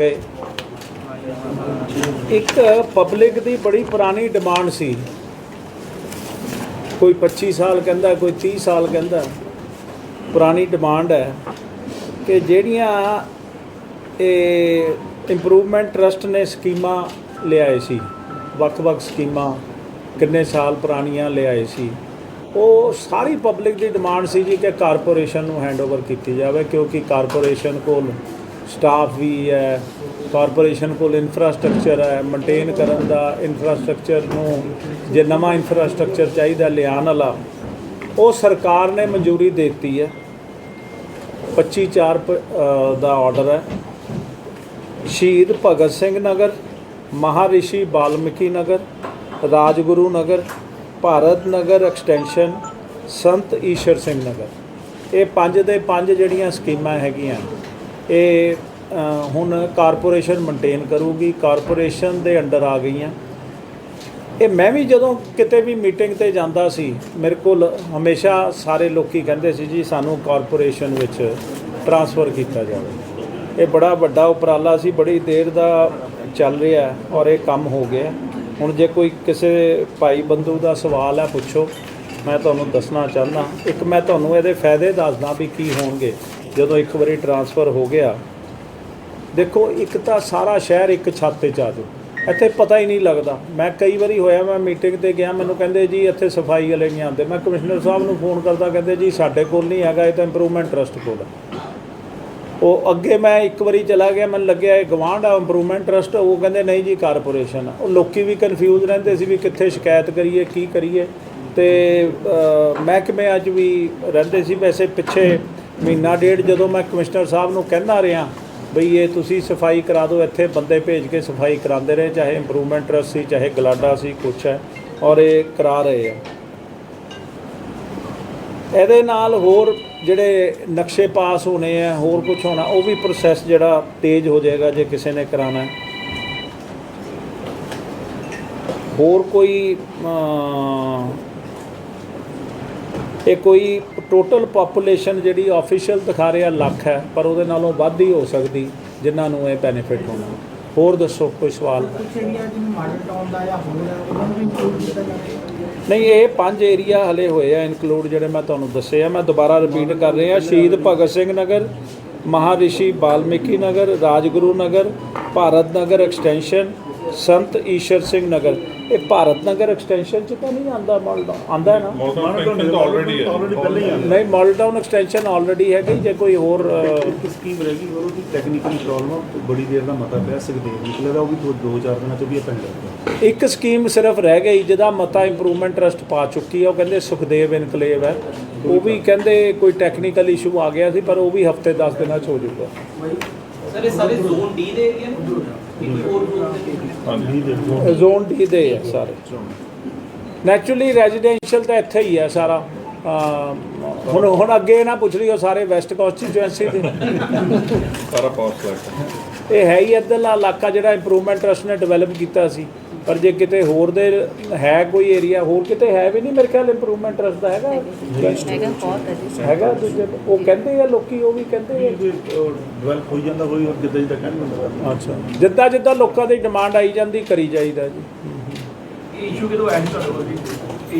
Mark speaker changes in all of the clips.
Speaker 1: ਗਏ। ਇੱਕ ਪਬਲਿਕ ਦੀ ਬੜੀ ਪੁਰਾਣੀ ਡਿਮਾਂਡ ਸੀ। ਕੋਈ 25 ਸਾਲ ਕਹਿੰਦਾ, ਕੋਈ 30 ਸਾਲ ਕਹਿੰਦਾ, ਪੁਰਾਣੀ ਡਿਮਾਂਡ ਹੈ ਕਿ ਜਿਹੜੀਆਂ ਇਹ ਇੰਪਰੂਵਮੈਂਟ ਟਰਸਟ ਨੇ ਸਕੀਮਾਂ ਲਿਆਏ ਸੀ, ਵੱਖ-ਵੱਖ ਸਕੀਮਾਂ, ਕਿੰਨੇ ਸਾਲ ਪੁਰਾਣੀਆਂ ਲਿਆਏ ਸੀ, ਉਹ ਸਾਰੀ ਪਬਲਿਕ ਦੀ ਡਿਮਾਂਡ ਸੀ ਜੀ ਕਿ ਕਾਰਪੋਰੇਸ਼ਨ ਨੂੰ ਹੈਂਡਓਵਰ ਕੀਤੀ ਜਾਵੇ, ਕਿਉਂਕਿ ਕਾਰਪੋਰੇਸ਼ਨ ਕੋਲ ਸਟਾਫ ਵੀ ਹੈ, ਕਾਰਪੋਰੇਸ਼ਨ ਕੋਲ ਇਨਫਰਾਸਟ੍ਰਕਚਰ ਹੈ ਮੇਨਟੇਨ ਕਰਨ ਦਾ ਇਨਫਰਾਸਟ੍ਰਕਚਰ ਨੂੰ ਜੇ ਨਵਾਂ ਇਨਫਰਾਸਟ੍ਰਕਚਰ ਚਾਹੀਦਾ ਲਿਆਉਣ ਵਾਲਾ, ਉਹ ਸਰਕਾਰ ਨੇ ਮਨਜ਼ੂਰੀ ਦੇ ਦਿੱਤੀ ਹੈ। 25 4 ਦਾ ਆਰਡਰ ਹੈ। ਸ਼ਹੀਦ ਭਗਤ ਸਿੰਘ ਨਗਰ, ਮਹਾਰਿਸ਼ੀ ਬਾਲਮੀਕੀ ਨਗਰ, ਰਾਜਗੁਰੂ ਨਗਰ, ਭਾਰਤ ਨਗਰ ਐਕਸਟੈਂਸ਼ਨ ਸੰਤ ਈਸ਼ਰ ਸਿੰਘ ਨਗਰ। ਇਹ ਪੰਜ ਦੇ ਪੰਜ ਜਿਹੜੀਆਂ ਸਕੀਮਾਂ ਹੈਗੀਆਂ, ਇਹ ਹੁਣ ਕਾਰਪੋਰੇਸ਼ਨ ਮੇਨਟੇਨ ਕਰੂਗੀ, ਕਾਰਪੋਰੇਸ਼ਨ ਦੇ ਅੰਡਰ ਆ ਗਈਆਂ। ਇਹ ਮੈਂ ਵੀ ਜਦੋਂ ਕਿਤੇ ਵੀ ਮੀਟਿੰਗ ਤੇ ਜਾਂਦਾ ਸੀ, ਮੇਰੇ ਕੋਲ ਹਮੇਸ਼ਾ ਸਾਰੇ ਲੋਕੀ ਕਹਿੰਦੇ ਸੀ ਜੀ, ਸਾਨੂੰ ਕਾਰਪੋਰੇਸ਼ਨ ਵਿੱਚ ਟਰਾਂਸਫਰ ਕੀਤਾ ਜਾਵੇ। ਇਹ ਬੜਾ ਵੱਡਾ ਉਪਰਾਲਾ ਸੀ, ਬੜੀ ਦੇਰ ਦਾ ਚੱਲ ਰਿਹਾ ਔਰ ਇਹ ਕੰਮ ਹੋ ਗਿਆ ਹੁਣ ਜੇ ਕੋਈ ਕਿਸੇ ਭਾਈ ਬੰਦੂ ਦਾ ਸਵਾਲ ਹੈ, ਪੁੱਛੋ। ਮੈਂ ਤੁਹਾਨੂੰ ਦੱਸਣਾ ਚਾਹੁੰਦਾ, ਇੱਕ ਮੈਂ ਤੁਹਾਨੂੰ ਇਹਦੇ ਫਾਇਦੇ ਦੱਸਦਾ ਵੀ ਕੀ ਹੋਣਗੇ। ਜਦੋਂ ਇੱਕ ਵਾਰੀ ਟਰਾਂਸਫਰ ਹੋ ਗਿਆ ਦੇਖੋ, ਇੱਕ ਤਾਂ ਸਾਰਾ ਸ਼ਹਿਰ ਇੱਕ ਛੱਤ ਤੇ ਚ ਆ ਜਾਓ ਇੱਥੇ ਪਤਾ ਹੀ ਨਹੀਂ ਲੱਗਦਾ। ਮੈਂ ਕਈ ਵਾਰੀ ਹੋਇਆ, ਮੈਂ ਮੀਟਿੰਗ ਤੇ ਗਿਆ, ਮੈਨੂੰ ਕਹਿੰਦੇ, ਜੀ, ਇੱਥੇ ਸਫ਼ਾਈ ਵਾਲੇ ਨਹੀਂ ਆਉਂਦੇ। ਮੈਂ ਕਮਿਸ਼ਨਰ ਸਾਹਿਬ ਨੂੰ ਫੋਨ ਕਰਦਾ, ਕਹਿੰਦੇ, ਜੀ, ਸਾਡੇ ਕੋਲ ਨਹੀਂ ਹੈਗਾ, ਇਹ ਤਾਂ ਇੰਪਰੂਵਮੈਂਟ ਟਰਸਟ ਕੋਲ ਹੈ। ਉਹ ਅੱਗੇ ਮੈਂ ਇੱਕ ਵਾਰੀ ਚਲਾ ਗਿਆ, ਮੈਨੂੰ ਲੱਗਿਆ ਇਹ ਗਵਾਂਢ ਆ ਇੰਪਰੂਵਮੈਂਟ ਟਰਸਟ ਉਹ ਕਹਿੰਦੇ, ਨਹੀਂ ਜੀ ਕਾਰਪੋਰੇਸ਼ਨ ਉਹ ਲੋਕੀ ਵੀ ਕਨਫਿਊਜ਼ ਰਹਿੰਦੇ ਸੀ ਵੀ ਕਿੱਥੇ ਸ਼ਿਕਾਇਤ ਕਰੀਏ, ਕੀ ਕਰੀਏ। ਤੇ ਮਹਿਕਮੇ ਅੱਜ ਵੀ ਰਹਿੰਦੇ ਸੀ, ਵੈਸੇ ਪਿੱਛੇ ਮਹੀਨਾ ਡੇਢ ਜਦੋਂ ਮੈਂ ਕਮਿਸ਼ਨਰ ਸਾਹਿਬ ਨੂੰ ਕਹਿੰਦਾ ਰਿਹਾ ਬਈ ਇਹ ਤੁਸੀਂ ਸਫ਼ਾਈ ਕਰਾ ਦਿਓ, ਇੱਥੇ ਬੰਦੇ ਭੇਜ ਕੇ ਸਫ਼ਾਈ ਕਰਾਉਂਦੇ ਰਹੇ, ਚਾਹੇ ਇੰਪਰੂਵਮੈਂਟ ਟਰਸਟ ਸੀ, ਚਾਹੇ ਗਲਾਡਾ ਸੀ, ਕੁਛ ਹੈ, ਔਰ ਇਹ ਕਰਾ ਰਹੇ ਆ। ਇਹਦੇ ਨਾਲ ਹੋਰ ਜਿਹੜੇ ਨਕਸ਼ੇ ਪਾਸ ਹੋਣੇ ਆ, ਹੋਰ ਕੁਝ ਹੋਣਾ, ਉਹ ਵੀ ਪ੍ਰੋਸੈਸ ਜਿਹੜਾ ਤੇਜ਼ ਹੋ ਜਾਏਗਾ ਜੇ ਕਿਸੇ ਨੇ ਕਰਾਣਾ ਹੈ। ਹੋਰ ਕੋਈ ਇਹ ਕੋਈ ਟੋਟਲ ਪਾਪੂਲੇਸ਼ਨ ਜਿਹੜੀ ਆਫੀਸ਼ੀਅਲ ਦਿਖਾ ਰਿਹਾ ਲੱਖ ਹੈ ਪਰ ਉਹਦੇ ਨਾਲੋਂ ਵੱਧ ਹੀ ਹੋ ਸਕਦੀ ਜਿਨ੍ਹਾਂ ਨੂੰ ਇਹ ਬੈਨੀਫਿਟ ਹੋਣਾ। ਹੋਰ ਦੱਸੋ ਕੋਈ ਸਵਾਲ? ਨਹੀਂ ਇਹ ਪੰਜ ਏਰੀਆ ਹਲੇ ਹੋਏ ਆ ਇਨਕਲੂਡ ਜਿਹੜੇ ਮੈਂ ਤੁਹਾਨੂੰ ਦੱਸੇ ਆ। ਮੈਂ ਦੁਬਾਰਾ ਰਿਪੀਟ ਕਰ ਰਿਹਾ ਸ਼ਹੀਦ ਭਗਤ ਸਿੰਘ ਨਗਰ ਮਹਾਰਿਸ਼ੀ ਬਾਲਮੀਕੀ ਨਗਰ ਰਾਜਗੁਰੂ ਨਗਰ ਭਾਰਤ ਨਗਰ ਐਕਸਟੈਂਸ਼ਨ ਸੰਤ ਈਸ਼ਰ ਸਿੰਘ ਨਗਰ। ਇਹ ਭਾਰਤ ਨਗਰ ਐਕਸਟੈਂਸ਼ਨ ਚ ਤਾਂ ਨਹੀਂ ਆਂਦਾ ਮਾਲਟਾ ਆਂਦਾ ਹੈ ਨਾ?
Speaker 2: ਮੌਸਮ ਤਾਂ ਆਲਰੇਡੀ ਹੈ।
Speaker 3: ਆਲਰੇਡੀ ਪਹਿਲਾਂ ਹੀ
Speaker 1: ਨਹੀਂ ਮਾਲਟਾਊਨ ਐਕਸਟੈਂਸ਼ਨ ਆਲਰੇਡੀ ਹੈਗੀ ਜੇ ਕੋਈ ਹੋਰ
Speaker 3: ਇੱਕ ਸਕੀਮ ਰਹਿ ਗਈ ਹੋਰ ਉਹਦੀ ਟੈਕਨੀਕਲ ਪ੍ਰੋਬਲਮ ਬੜੀ ਦੇਰ ਦਾ ਮਤਾ ਪਿਆ ਸਕਦੇ ਨਿਕਲੇ ਦਾ ਉਹ ਵੀ ਦੋ ਦੋ ਚਾਰ ਦਿਨਾਂ ਚ ਵੀ ਇਹ ਪੈਂਦਾ
Speaker 1: ਇੱਕ ਸਕੀਮ ਸਿਰਫ ਰਹਿ ਗਈ ਜਿਹਦਾ ਮਤਾ ਇੰਪਰੂਵਮੈਂਟ ਟਰਸਟ ਪਾ ਚੁੱਕੀ ਹੈ ਉਹ ਕਹਿੰਦੇ ਸੁਖਦੇਵ ਇਨਕਲੇਵ ਹੈ। ਉਹ ਵੀ ਕਹਿੰਦੇ ਕੋਈ ਟੈਕਨੀਕਲ ਇਸ਼ੂ ਆ ਗਿਆ ਸੀ ਪਰ ਉਹ ਵੀ ਹਫ਼ਤੇ 10 ਦਿਨਾਂ ਚ ਹੋ ਜਾਊਗਾ।
Speaker 4: ਸਰ ਇਹ ਸਾਰੇ ਜ਼ੋਨ ਡੀ ਦੇ ਏਰੀਆ ਨੇ?
Speaker 2: ਹਾਂਜੀ।
Speaker 1: ਜ਼ੋਨ ਡੀ ਦੇ ਆ ਸਾਰੇ। ਨੈਚੁਰਲੀ ਰੈਜ਼ੀਡੈਂਸ਼ੀਅਲ ਤਾਂ ਇੱਥੇ ਹੀ ਹੈ ਸਾਰਾ। ਹੁਣ ਹੁਣ ਅੱਗੇ ਨਾ ਪੁੱਛ ਲਿਓ ਸਾਰੇ ਵੈਸਟ ਕਨਸਟੀਚੁਐਂਸੀ ਦੇ।
Speaker 2: ਸਾਰਾ ਪਾਵਰ
Speaker 1: ਇਹ ਹੈ ਹੀ ਇੱਧਰਲਾ ਇਲਾਕਾ ਜਿਹੜਾ ਇੰਪਰੂਵਮੈਂਟ ਟਰਸਟ ਨੇ ਡਿਵੈਲਪ ਕੀਤਾ ਸੀ। ਪਰ ਜੇ ਕਿਤੇ ਹੋਰ ਦੇ ਹੈ ਕੋਈ ਏਰੀਆ ਹੋਰ ਕਿਤੇ ਹੈ ਵੀ ਨਹੀਂ ਮੇਰੇ ਖਿਆਲ ਇੰਪਰੂਵਮੈਂਟ ਟਰਸਟ ਦਾ ਹੈਗਾ।
Speaker 5: ਹੈਗਾ ਬਹੁਤ ਹੈ ਜੀ।
Speaker 1: ਹੈਗਾ ਦੂਜੇ ਉਹ ਕਹਿੰਦੇ ਆ ਲੋਕੀ ਉਹ ਵੀ ਕਹਿੰਦੇ ਆ।
Speaker 3: ਡਿਵੈਲਪ ਹੋਈ ਜਾਂਦਾ ਕੋਈ ਜਿੱਦਾਂ ਜਿੱਦਾਂ ਕਹਿਣ ਹੁੰਦਾ
Speaker 1: ਅੱਛਾ। ਜਿੱਦਾਂ ਜਿੱਦਾਂ ਲੋਕਾਂ ਦੀ ਡਿਮਾਂਡ ਆਈ ਜਾਂਦੀ ਕਰੀ ਜਾਈਦਾ ਜੀ।
Speaker 6: ਇਸ਼ੂ ਕਿਦੋਂ ਤੁਹਾਡੇ ਕੋਲ ਜੀ?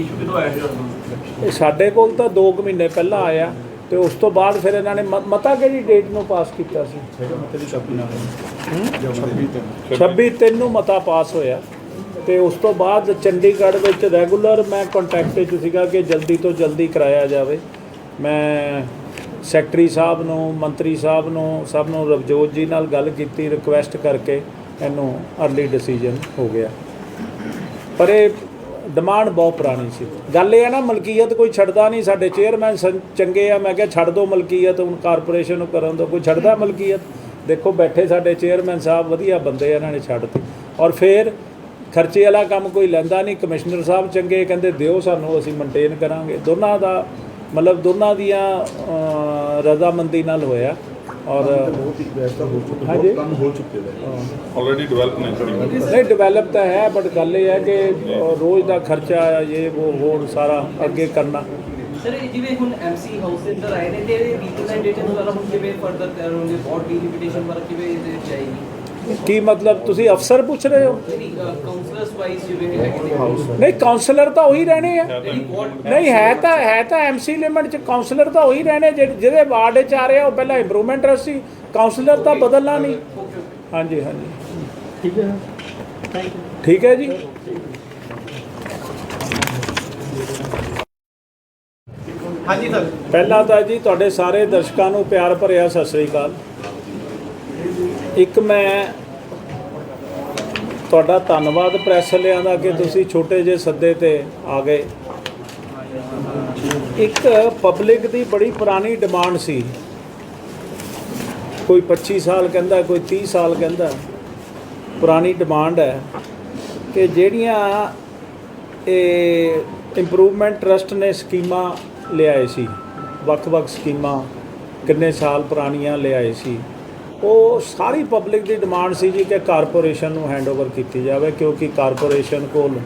Speaker 6: ਇਸ਼ੂ ਕਿਦੋਂ ਆਇਆ ਸੀ ਤੁਹਾਡੇ ਕੋਲ
Speaker 1: ਇਹ ਸਾਡੇ ਕੋਲ ਤਾਂ 2 ਮਹੀਨੇ ਪਹਿਲਾਂ ਆਇਆ ਤੇ ਉਸ ਤੋਂ ਬਾਅਦ ਫਿਰ ਇਹਨਾਂ ਨੇ ਮਤਾ ਕਿਹੜੀ ਡੇਟ ਨੂੰ ਪਾਸ ਕੀਤਾ ਸੀ?
Speaker 3: ਹੈਗਾ ਮਤੇ ਦੀ ਕਾਪੀ ਨਾਲ। 26 ਤੇ
Speaker 1: 26 ਤਿੰਨ ਨੂੰ ਮਤਾ ਪਾਸ ਹੋਇਆ। ਤੇ ਉਸ ਤੋਂ ਬਾਅਦ ਚੰਡੀਗੜ੍ਹ ਵਿੱਚ ਰੈਗੂਲਰ ਮੈਂ ਕੰਟੈਕਟ ਵਿੱਚ ਸੀਗਾ ਕਿ ਜਲਦੀ ਤੋਂ ਜਲਦੀ ਕਰਾਇਆ ਜਾਵੇ। ਮੈਂ ਸੈਕਟਰੀ ਸਾਹਿਬ ਨੂੰ, ਮੰਤਰੀ ਸਾਹਿਬ ਨੂੰ, ਸਭ ਨੂੰ ਰਵਜੋਤ ਜੀ ਨਾਲ ਗੱਲ ਕੀਤੀ ਰਿਕੁਐਸਟ ਕਰਕੇ ਇਹਨੂੰ ਅਰਲੀ ਡਿਸੀਜਨ ਹੋ ਗਿਆ। ਪਰ ਇਹ ਡਿਮਾਂਡ ਬਹੁਤ ਪੁਰਾਣੀ ਸੀ। ਗੱਲ ਇਹ ਹੈ ਨਾ, ਮਲਕੀਅਤ ਕੋਈ ਛੱਡਦਾ ਨਹੀਂ, ਸਾਡੇ ਚੇਅਰਮੈਨ ਸੰ- ਚੰਗੇ ਆ, ਮੈਂ ਕਿਹਾ ਛੱਡ ਦਿਓ ਮਲਕੀਅਤ, ਹੁਣ ਕਾਰਪੋਰੇਸ਼ਨ ਨੂੰ ਕਰਨ ਦਿਓ ਕੋਈ ਛੱਡਦਾ ਮਲਕੀਅਤ? ਦੇਖੋ, ਬੈਠੇ ਸਾਡੇ ਚੇਅਰਮੈਨ ਸਾਹਿਬ, ਵਧੀਆ ਬੰਦੇ ਇਹਨਾਂ ਨੇ ਛੱਡਤੀ ਔਰ ਫਿਰ ਖਰਚੇ ਵਾਲਾ ਕੰਮ ਕੋਈ ਲੈਂਦਾ ਨਹੀਂ ਕਮਿਸ਼ਨਰ ਸਾਹਿਬ ਚੰਗੇ ਕਹਿੰਦੇ ਦਿਓ ਸਾਨੂੰ ਅਸੀਂ ਮੇਨਟੇਨ ਕਰਾਂਗੇ। ਦੋਨਾਂ ਦਾ ਮਤਲਬ ਦੋਨਾਂ ਦੀਆਂ ਰਜ਼ਾਮੰਦੀ ਨਾਲ ਹੋਇਆ। ਔਰ
Speaker 3: ਬਹੁਤ ਹੀ ਬੈਸਟ ਹੋ ਚੁੱਕਾ। ਬਹੁਤ ਕੰਮ ਹੋ ਚੁੱਕੇ ਦਾ
Speaker 2: ਆਲਰੇਡੀ ਡਿਵੈਲਪ ਨਹੀਂ ਕਰੀ
Speaker 1: ਨਹੀਂ ਡਿਵੈਲਪ ਤਾਂ ਹੈ ਬਟ ਗੱਲ ਇਹ ਹੈ ਕਿ ਰੋਜ਼ ਦਾ ਖਰਚਾ ਇਹ ਉਹ ਹੋਰ ਸਾਰਾ ਅੱਗੇ ਕਰਨਾ।
Speaker 4: ਸਰ ਜਿਵੇਂ ਹੁਣ ਐਮਸੀ ਹਾਊਸ ਦੇ ਅੰਦਰ ਆਏ ਨੇ ਤੇ ਰਿਪਰੈਜ਼ੈਂਟੇਸ਼ਨ ਵਗੈਰਾ ਹੁਣ ਕਿਵੇਂ ਫਰਦਰ ਕਰੋਗੇ ਬੋਰਡ ਡੀਲਿਮਿਟੇਸ਼ਨ ਵਗੈਰਾ ਕਿਵੇਂ ਇਹਦੇ ਵਿੱਚ ਆਏਗੀ?
Speaker 1: ਕੀ ਮਤਲਬ ਤੁਸੀਂ ਅਫਸਰ ਪੁੱਛ ਰਹੇ ਹੋ?
Speaker 4: ਕਾਉਂਸਲਰਸ ਵਾਈਜ਼ ਜਿਵੇਂ ਹੈਗੇ
Speaker 1: ਨਹੀਂ ਕਾਉਂਸਲਰ ਤਾਂ ਉਹੀ ਰਹਿਣੇ ਆ।
Speaker 2: ਨਹੀਂ।
Speaker 1: ਹੈ ਤਾਂ ਹੈ ਤਾਂ ਐਮਸੀ ਲਿਮਟ ਚ ਕਾਉਂਸਲਰ ਤਾਂ ਉਹੀ ਰਹਿਣੇ ਜਿਹੜੇ- ਜਿਹਦੇ ਵਾਰਡ ਚ ਆ ਰਿਹਾ ਉਹ ਪਹਿਲਾਂ ਇੰਪਰੂਵਮੈਂਟ ਸੀ। ਕਾਉਂਸਲਰ ਤਾਂ ਬਦਲਣਾ ਨਹੀਂ। ਹਾਂਜੀ ਹਾਂਜੀ। ਠੀਕ ਹੈ। ਠੀਕ ਹੈ ਜੀ।
Speaker 6: ਹਾਂਜੀ ਸਰ।
Speaker 1: ਪਹਿਲਾਂ ਤਾਂ ਜੀ ਤੁਹਾਡੇ ਸਾਰੇ ਦਰਸ਼ਕਾਂ ਨੂੰ ਪਿਆਰ ਭਰਿਆ ਸਤਿ ਸ੍ਰੀ ਅਕਾਲ। ਇੱਕ ਮੈਂ ਤੁਹਾਡਾ ਧੰਨਵਾਦ ਪ੍ਰੈਸ ਵਾਲਿਆਂ ਦਾ ਕਿ ਤੁਸੀਂ ਛੋਟੇ ਜਿਹੇ ਸੱਦੇ ਤੇ ਆ ਗਏ। ਇੱਕ ਪਬਲਿਕ ਦੀ ਬੜੀ ਪੁਰਾਣੀ ਡਿਮਾਂਡ ਸੀ। ਕੋਈ 25 ਸਾਲ ਕਹਿੰਦਾ, ਕੋਈ 30 ਸਾਲ ਕਹਿੰਦਾ, ਪੁਰਾਣੀ ਡਿਮਾਂਡ ਹੈ ਕਿ ਜਿਹੜੀਆਂ ਇਹ ਇੰਪਰੂਵਮੈਂਟ ਟਰਸਟ ਨੇ ਸਕੀਮਾਂ ਲਿਆਏ ਸੀ, ਵੱਖ-ਵੱਖ ਸਕੀਮਾਂ ਕਿੰਨੇ ਸਾਲ ਪੁਰਾਣੀਆਂ ਲਿਆਏ ਸੀ। ਉਹ ਸਾਰੀ ਪਬਲਿਕ ਦੀ ਡਿਮਾਂਡ ਸੀ ਜੀ ਕਿ ਕਾਰਪੋਰੇਸ਼ਨ ਨੂੰ ਹੈਂਡਓਵਰ ਕੀਤੀ ਜਾਵੇ, ਕਿਉਂਕਿ ਕਾਰਪੋਰੇਸ਼ਨ ਕੋਲ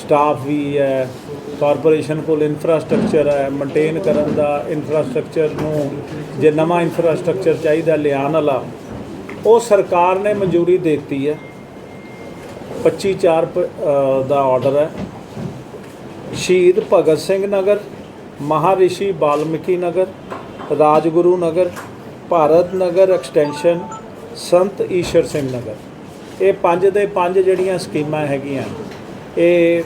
Speaker 1: ਸਟਾਫ ਵੀ ਹੈ ਕਾਰਪੋਰੇਸ਼ਨ ਕੋਲ ਇਨਫਰਾਸਟ੍ਰਕਚਰ ਹੈ ਮੇਨਟੇਨ ਕਰਨ ਦਾ ਇਨਫਰਾਸਟ੍ਰਕਚਰ ਨੂੰ, ਜੇ ਨਵਾਂ ਇਨਫਰਾਸਟ੍ਰਕਚਰ ਚਾਹੀਦਾ ਲਿਆਉਣ ਵਾਲਾ, ਉਹ ਸਰਕਾਰ ਨੇ ਮਨਜ਼ੂਰੀ ਦੇ ਦਿੱਤੀ ਹੈ। 25 4 ਦਾ ਆਰਡਰ ਹੈ। ਸ਼ਹੀਦ ਭਗਤ ਸਿੰਘ ਨਗਰ, ਮਹਾਰਿਸ਼ੀ ਬਾਲਮੀਕੀ ਨਗਰ, ਰਾਜਗੁਰੂ ਨਗਰ ਭਾਰਤ ਨਗਰ ਐਕਸਟੈਂਸ਼ਨ ਸੰਤ ਈਸ਼ਰ ਸਿੰਘ ਨਗਰ। ਇਹ ਪੰਜ ਦੇ ਪੰਜ ਜਿਹੜੀਆਂ ਸਕੀਮਾਂ ਹੈਗੀਆਂ, ਇਹ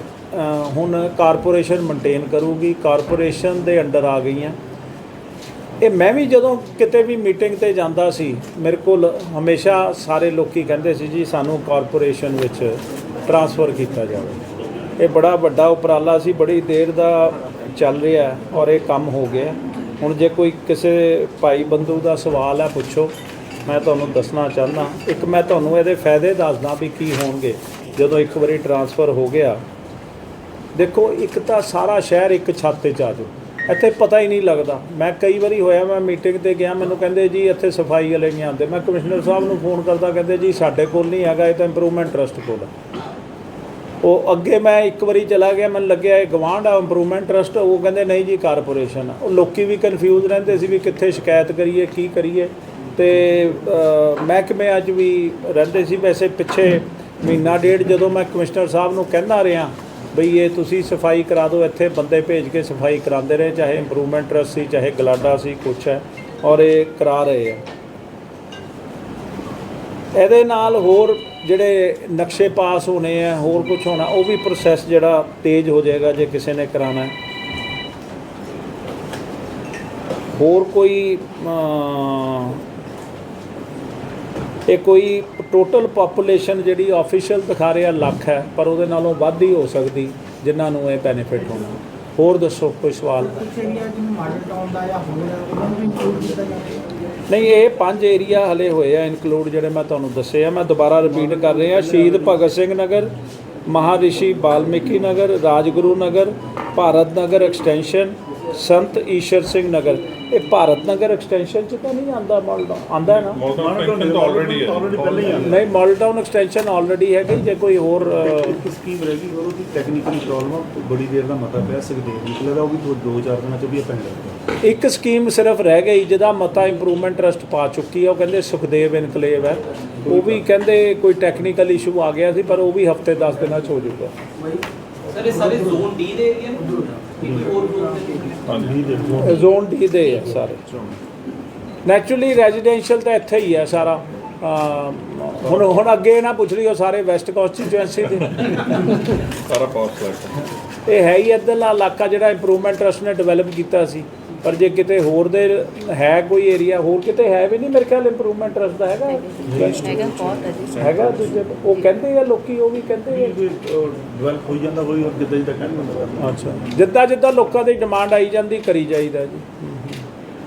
Speaker 1: ਹੁਣ ਕਾਰਪੋਰੇਸ਼ਨ ਮੇਨਟੇਨ ਕਰੂਗੀ, ਕਾਰਪੋਰੇਸ਼ਨ ਦੇ ਅੰਡਰ ਆ ਗਈਆਂ। ਇਹ ਮੈਂ ਵੀ ਜਦੋਂ ਕਿਤੇ ਵੀ ਮੀਟਿੰਗ ਤੇ ਜਾਂਦਾ ਸੀ, ਮੇਰੇ ਕੋਲ ਹਮੇਸ਼ਾ ਸਾਰੇ ਲੋਕੀ ਕਹਿੰਦੇ ਸੀ ਜੀ, ਸਾਨੂੰ ਕਾਰਪੋਰੇਸ਼ਨ ਵਿੱਚ ਟਰਾਂਸਫਰ ਕੀਤਾ ਜਾਵੇ। ਇਹ ਬੜਾ ਵੱਡਾ ਉਪਰਾਲਾ ਸੀ, ਬੜੀ ਦੇਰ ਦਾ ਚੱਲ ਰਿਹਾ ਔਰ ਇਹ ਕੰਮ ਹੋ ਗਿਆ। ਹੁਣ ਜੇ ਕੋਈ ਕਿਸੇ ਭਾਈ ਬੰਦੂ ਦਾ ਸਵਾਲ ਹੈ, ਪੁੱਛੋ। ਮੈਂ ਤੁਹਾਨੂੰ ਦੱਸਣਾ ਚਾਹੁੰਦਾ। ਇੱਕ ਮੈਂ ਤੁਹਾਨੂੰ ਇਹਦੇ ਫਾਇਦੇ ਦੱਸਦਾ ਵੀ ਕੀ ਹੋਣਗੇ, ਜਦੋਂ ਇੱਕ ਵਾਰੀ ਟਰਾਂਸਫਰ ਹੋ ਗਿਆ। ਦੇਖੋ, ਇੱਕ ਤਾਂ ਸਾਰਾ ਸ਼ਹਿਰ ਇੱਕ ਛੱਤ ਤੇ ਆ ਜਾਓ ਇੱਥੇ ਪਤਾ ਹੀ ਨਹੀਂ ਲੱਗਦਾ। ਮੈਂ ਕਈ ਵਾਰੀ ਹੋਇਆ, ਮੈਂ ਮੀਟਿੰਗ ਤੇ ਗਿਆ, ਮੈਨੂੰ ਕਹਿੰਦੇ ਜੀ ਇੱਥੇ ਸਫ਼ਾਈ ਵਾਲੇ ਨਹੀਂ ਆਉਂਦੇ। ਮੈਂ ਕਮਿਸ਼ਨਰ ਸਾਹਿਬ ਨੂੰ ਫੋਨ ਕਰਦਾ, ਕਹਿੰਦੇ ਜੀ ਸਾਡੇ ਕੋਲ ਨਹੀਂ ਹੈਗਾ, ਇਹ ਤਾਂ ਇੰਪਰੂਵਮੈਂਟ ਟਰਸਟ ਕੋਲ ਹੈ। ਉਹ ਅੱਗੇ ਮੈਂ ਇੱਕ ਵਾਰੀ ਚਲਾ ਗਿਆ, ਮੈਨੂੰ ਲੱਗਿਆ ਇਹ ਗਵਾਂਢ ਆ ਇੰਪਰੂਵਮੈਂਟ ਟਰਸਟ ਉਹ ਕਹਿੰਦੇ ਨਹੀਂ ਜੀ ਕਾਰਪੋਰੇਸ਼ਨ ਉਹ ਲੋਕੀ ਵੀ ਕਨਫਿਊਜ਼ ਰਹਿੰਦੇ ਸੀ ਵੀ ਕਿੱਥੇ ਸ਼ਿਕਾਇਤ ਕਰੀਏ, ਕੀ ਕਰੀਏ। ਤੇ ਮਹਿਕਮੇ ਅੱਜ ਵੀ ਰਹਿੰਦੇ ਸੀ, ਵੈਸੇ ਪਿੱਛੇ ਮਹੀਨਾ ਡੇਢ ਜਦੋਂ ਮੈਂ ਕਮਿਸ਼ਨਰ ਸਾਹਿਬ ਨੂੰ ਕਹਿੰਦਾ ਰਿਹਾ, ਬਈ ਇਹ ਤੁਸੀਂ ਸਫ਼ਾਈ ਕਰਾ ਦਿਓ, ਇੱਥੇ ਬੰਦੇ ਭੇਜ ਕੇ ਸਫ਼ਾਈ ਕਰਾਉਂਦੇ ਰਹੇ, ਚਾਹੇ ਇੰਪਰੂਵਮੈਂਟ ਟਰਸਟ ਸੀ, ਚਾਹੇ ਗਲਾਡਾ ਸੀ, ਕੁਛ ਹੈ, ਔਰ ਇਹ ਕਰਾ ਰਹੇ ਆ। ਇਹਦੇ ਨਾਲ ਹੋਰ ਜਿਹੜੇ ਨਕਸ਼ੇ ਪਾਸ ਹੋਣੇ ਆ, ਹੋਰ ਕੁਝ ਹੋਣਾ, ਉਹ ਵੀ ਪ੍ਰੋਸੈਸ ਜਿਹੜਾ ਤੇਜ਼ ਹੋ ਜਾਏਗਾ ਜੇ ਕਿਸੇ ਨੇ ਕਰਾਣਾ ਹੋਰ ਕੋਈ ਇਹ ਕੋਈ ਟੋਟਲ ਪਾਪੂਲੇਸ਼ਨ ਜਿਹੜੀ ਆਫੀਸ਼ੀਅਲ ਦਿਖਾ ਰਿਹਾ ਲੱਖ ਹੈ, ਪਰ ਉਹਦੇ ਨਾਲੋਂ ਵੱਧ ਹੀ ਹੋ ਸਕਦੀ, ਜਿਨ੍ਹਾਂ ਨੂੰ ਇਹ ਬੈਨੀਫਿਟ ਹੋਣਾ। ਹੋਰ ਦੱਸੋ, ਕੋਈ ਸਵਾਲ?
Speaker 7: ਕੁਛ ਏਰੀਆ ਜਿਵੇਂ ਮਾਡਲ ਟਾਊਨ ਦਾ ਜਾਂ ਹੋਰ, ਉਹਨਾਂ ਨੂੰ ਵੀ ਇੰਕਲੂਡ ਕੀਤਾ ਜਾਵੇ।
Speaker 1: ਨਹੀਂ ਇਹ ਪੰਜ ਏਰੀਆ ਹਲੇ ਹੋਏ ਆ ਇਨਕਲੂਡ ਜਿਹੜੇ ਮੈਂ ਤੁਹਾਨੂੰ ਦੱਸੇ ਆ ਮੈਂ ਦੁਬਾਰਾ ਰਿਪੀਟ ਕਰ ਰਿਹਾ ਸ਼ਹੀਦ ਭਗਤ ਸਿੰਘ ਨਗਰ ਮਹਾਰਿਸ਼ੀ ਬਾਲਮੀਕੀ ਨਗਰ ਰਾਜਗੁਰੂ ਨਗਰ ਭਾਰਤ ਨਗਰ ਐਕਸਟੈਂਸ਼ਨ ਸੰਤ ਈਸ਼ਰ ਸਿੰਘ ਨਗਰ। ਇਹ ਭਾਰਤ ਨਗਰ ਐਕਸਟੈਂਸ਼ਨ ਚ ਤਾਂ ਨਹੀਂ ਆਂਦਾ ਮਾਲਟਾ ਆਂਦਾ ਹੈ ਨਾ
Speaker 2: ਪੈਨਸ਼ਨ ਤਾਂ ਆਲਰੇਡੀ ਹੈ।
Speaker 3: ਆਲਰੇਡੀ ਪਹਿਲਾਂ ਹੀ ਆ।
Speaker 1: ਨਹੀਂ ਮਾਲਟਾਊਨ ਐਕਸਟੈਂਸ਼ਨ ਆਲਰੇਡੀ ਹੈਗੀ ਜੇ ਕੋਈ ਹੋਰ
Speaker 3: ਸਕੀਮ ਰਹਿ ਗਈ ਹੋਰ ਉਹਦੀ ਟੈਕਨੀਕਲ ਪ੍ਰੋਬਲਮ ਬੜੀ ਦੇਰ ਦਾ ਮਤਾ ਪਿਆ ਸੁਖਦੇਵ ਨਿਕਲਦਾ ਉਹ ਵੀ ਦੋ- ਦੋ ਚਾਰ ਦਿਨਾਂ ਚ ਵੀ ਪੈਂਡ ਲੱਗਦਾ
Speaker 1: ਇੱਕ ਸਕੀਮ ਸਿਰਫ ਰਹਿ ਗਈ ਜਿਹਦਾ ਮਤਾ ਇੰਪਰੂਵਮੈਂਟ ਟਰਸਟ ਪਾ ਚੁੱਕੀ ਹੈ ਉਹ ਕਹਿੰਦੇ ਸੁਖਦੇਵ ਇਨਕਲੇਵ ਹੈ। ਉਹ ਵੀ ਕਹਿੰਦੇ ਕੋਈ ਟੈਕਨੀਕਲ ਇਸ਼ੂ ਆ ਗਿਆ ਸੀ ਪਰ ਉਹ ਵੀ ਹਫ਼ਤੇ 10 ਦਿਨਾਂ ਚ ਹੋ ਜਾਊਗਾ।
Speaker 4: ਸਰ ਇਹ ਸਾਰੇ ਜ਼ੋਨ ਡੀ ਦੇ ਏਰੀਆ ਨੇ? ਜ਼ੋਨ
Speaker 1: ਡੀ ਆ ਸਾਰੇ। ਨੈਚੁਰਲੀ ਰੈਜ਼ੀਡੈਂਸ਼ੀਅਲ ਤਾਂ ਇੱਥੇ ਹੀ ਹੈ ਸਾਰਾ। ਹੁਣ ਹੁਣ ਅੱਗੇ ਨਾ ਪੁੱਛ ਲਿਓ ਸਾਰੇ ਵੈਸਟ ਕਨਸਟੀਚੁਐਂਸੀ ਦੇ।
Speaker 2: ਸਾਰਾ ਪਾਵਰ
Speaker 1: ਇਹ ਹੈ ਹੀ ਇੱਧਰਲਾ ਇਲਾਕਾ ਜਿਹੜਾ ਇੰਪਰੂਵਮੈਂਟ ਟਰਸਟ ਨੇ ਡਿਵੈਲਪ ਕੀਤਾ ਸੀ। ਪਰ ਜੇ ਕਿਤੇ ਹੋਰ ਦੇ ਹੈ ਕੋਈ ਏਰੀਆ ਹੋਰ ਕਿਤੇ ਹੈ ਵੀ ਨਹੀਂ ਮੇਰੇ ਖਿਆਲ ਇੰਪਰੂਵਮੈਂਟ ਟਰਸਟ ਦਾ ਹੈਗਾ।
Speaker 5: ਹੈਗਾ ਬਹੁਤ ਹੈ ਜੀ।
Speaker 1: ਹੈਗਾ ਦੂਜੇ ਉਹ ਕਹਿੰਦੇ ਆ ਲੋਕੀ ਉਹ ਵੀ ਕਹਿੰਦੇ ਆ।
Speaker 3: ਡਿਵੈਲਪ ਹੋਈ ਜਾਂਦਾ ਹੋਈ ਜਿੱਦਾਂ ਜਿੱਦਾਂ ਕਹਿੰਦੇ ਹੁੰਦਾ
Speaker 1: ਅੱਛਾ। ਜਿੱਦਾਂ ਜਿੱਦਾਂ ਲੋਕਾਂ ਦੀ ਡਿਮਾਂਡ ਆਈ ਜਾਂਦੀ ਕਰੀ ਜਾਈਦਾ ਜੀ।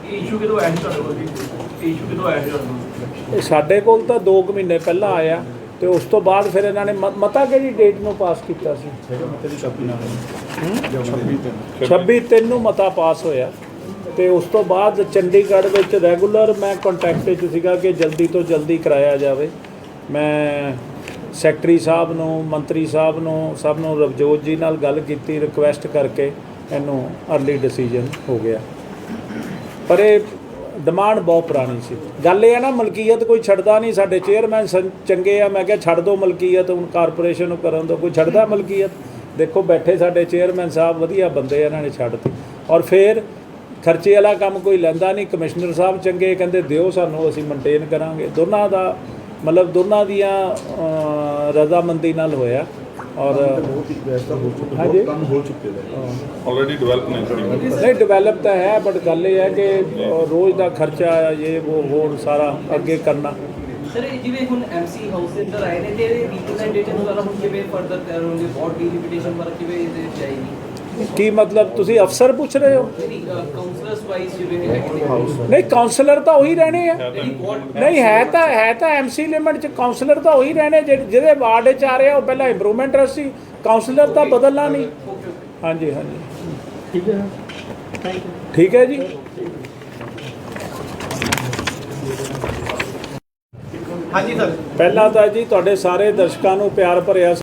Speaker 6: ਇਹ ਇਸ਼ੂ ਕਿਦੋਂ ਸੀ ਤੁਹਾਡੇ ਕੋਲ? ਜੀ ਇਸ਼ੂ ਕਿਦੋਂ ਕੋਲ
Speaker 1: ਇਹ ਸਾਡੇ ਕੋਲ ਤਾਂ 2 ਮਹੀਨੇ ਪਹਿਲਾਂ ਆਇਆ ਤੇ ਉਸ ਤੋਂ ਬਾਅਦ ਫਿਰ ਇਹਨਾਂ ਨੇ ਮਤਾ ਕਿਹੜੀ ਡੇਟ ਨੂੰ ਪਾਸ ਕੀਤਾ ਸੀ?
Speaker 3: ਹੈਗਾ ਮਤੇ ਦੀ ਕਾਪੀ ਨਾਲ। 26 ਦਿਨ
Speaker 1: 26 ਤਿੰਨ ਨੂੰ ਮਤਾ ਪਾਸ ਹੋਇਆ। ਤੇ ਉਸ ਤੋਂ ਬਾਅਦ ਚੰਡੀਗੜ੍ਹ ਵਿੱਚ ਰੈਗੂਲਰ ਮੈਂ ਕੰਟੈਕਟ ਵਿੱਚ ਸੀਗਾ ਕਿ ਜਲਦੀ ਤੋਂ ਜਲਦੀ ਕਰਾਇਆ ਜਾਵੇ। ਮੈਂ ਸੈਕਟਰੀ ਸਾਹਿਬ ਨੂੰ, ਮੰਤਰੀ ਸਾਹਿਬ ਨੂੰ, ਸਭ ਨੂੰ ਰਵਜੋਤ ਜੀ ਨਾਲ ਗੱਲ ਕੀਤੀ ਰਿਕੁਐਸਟ ਕਰਕੇ ਇਹਨੂੰ ਅਰਲੀ ਡਿਸੀਜਨ ਹੋ ਗਿਆ। ਪਰ ਇਹ ਡਿਮਾਂਡ ਬਹੁਤ ਪੁਰਾਣੀ ਸੀ। ਗੱਲ ਇਹ ਹੈ ਨਾ, ਮਲਕੀਅਤ ਕੋਈ ਛੱਡਦਾ ਨਹੀਂ ਸਾਡੇ ਚੇਅਰਮੈਨ ਸੰ- ਚੰਗੇ ਆ, ਮੈਂ ਕਿਹਾ ਛੱਡ ਦਿਓ ਮਲਕੀਅਤ, ਹੁਣ ਕਾਰਪੋਰੇਸ਼ਨ ਨੂੰ ਕਰਨ ਦਿਓ ਕੋਈ ਛੱਡਦਾ ਮਲਕੀਅਤ? ਦੇਖੋ, ਬੈਠੇ ਸਾਡੇ ਚੇਅਰਮੈਨ ਸਾਹਿਬ, ਵਧੀਆ ਬੰਦੇ ਇਹਨਾਂ ਨੇ ਛੱਡਤੀ ਔਰ ਫਿਰ ਖਰਚੇ ਵਾਲਾ ਕੰਮ ਕੋਈ ਲੈਂਦਾ ਨਹੀਂ ਕਮਿਸ਼ਨਰ ਸਾਹਿਬ ਚੰਗੇ ਕਹਿੰਦੇ ਦਿਓ ਸਾਨੂੰ ਅਸੀਂ ਮੇਨਟੇਨ ਕਰਾਂਗੇ। ਦੋਨਾਂ ਦਾ ਮਤਲਬ ਦੋਨਾਂ ਦੀਆਂ ਰਜ਼ਾਮੰਦੀ ਨਾਲ ਹੋਇਆ। ਔਰ
Speaker 3: ਬਹੁਤ ਹੀ ਵੈਸਾ ਹੋ ਚੁੱਕਾ
Speaker 1: ਹਾਂਜੀ।
Speaker 3: ਕੰਮ ਹੋ ਚੁੱਕੇ ਦਾ
Speaker 2: ਆਲਰੇਡੀ ਡਿਵੈਲਪ ਨਹੀਂ ਸੀ
Speaker 1: ਨਹੀਂ ਡਿਵੈਲਪ ਤਾਂ ਹੈ ਬਟ ਗੱਲ ਇਹ ਹੈ ਕਿ ਰੋਜ਼ ਦਾ ਖਰਚਾ ਇਹ ਉਹ ਹੋਰ ਸਾਰਾ ਅੱਗੇ ਕਰਨਾ।
Speaker 4: ਸਰ ਜਿਵੇਂ ਹੁਣ ਐਮਸੀ ਹਾਊਸ ਦੇ ਅੰਦਰ ਆਏ ਨੇ ਤੇ ਰਿਪਰੈਜ਼ੈਂਟੇਟਿਵ ਦੁਆਰਾ ਹੁਣ ਕਿਵੇਂ ਫਰਦਰ ਤਿਆਰ ਹੋਣਗੇ? ਬੋਰਡ ਦੀ ਲਿਮਿਟੇਸ਼ਨ ਵਰਕ ਕਿਵੇਂ ਇਹਦੇ ਆਏਗੀ?
Speaker 1: ਕੀ ਮਤਲਬ ਤੁਸੀਂ ਅਫਸਰ ਪੁੱਛ ਰਹੇ ਹੋ?
Speaker 4: ਕਾਉਂਸਲਰਸ ਜਿਵੇਂ
Speaker 1: ਨਹੀਂ ਕਾਉਂਸਲਰ ਤਾਂ ਉਹੀ ਰਹਿਣੇ ਆ। ਨਹੀਂ ਹੈ ਤਾਂ ਹੈ ਤਾਂ ਐਮਸੀ ਲਿਮਟ ਚ ਕਾਉਂਸਲਰ ਤਾਂ ਉਹੀ ਰਹਿਣੇ ਜਿਹਦੇ ਵਾਰਡ ਚ ਆ ਰਿਹਾ ਉਹ ਪਹਿਲਾਂ ਇੰਪਰੂਵਮੈਂਟ ਰਸ ਸੀ ਕਾਉਂਸਲਰ ਤਾਂ ਬਦਲਣਾ ਨਹੀਂ। ਹਾਂਜੀ ਹਾਂਜੀ। ਠੀਕ ਹੈ ਠੀਕ ਹੈ ਜੀ।
Speaker 6: ਹਾਂਜੀ ਸਰ।
Speaker 1: ਪਹਿਲਾਂ ਤਾਂ ਜੀ ਤੁਹਾਡੇ ਸਾਰੇ ਦਰਸ਼ਕਾਂ ਨੂੰ ਪਿਆਰ ਭਰਿਆ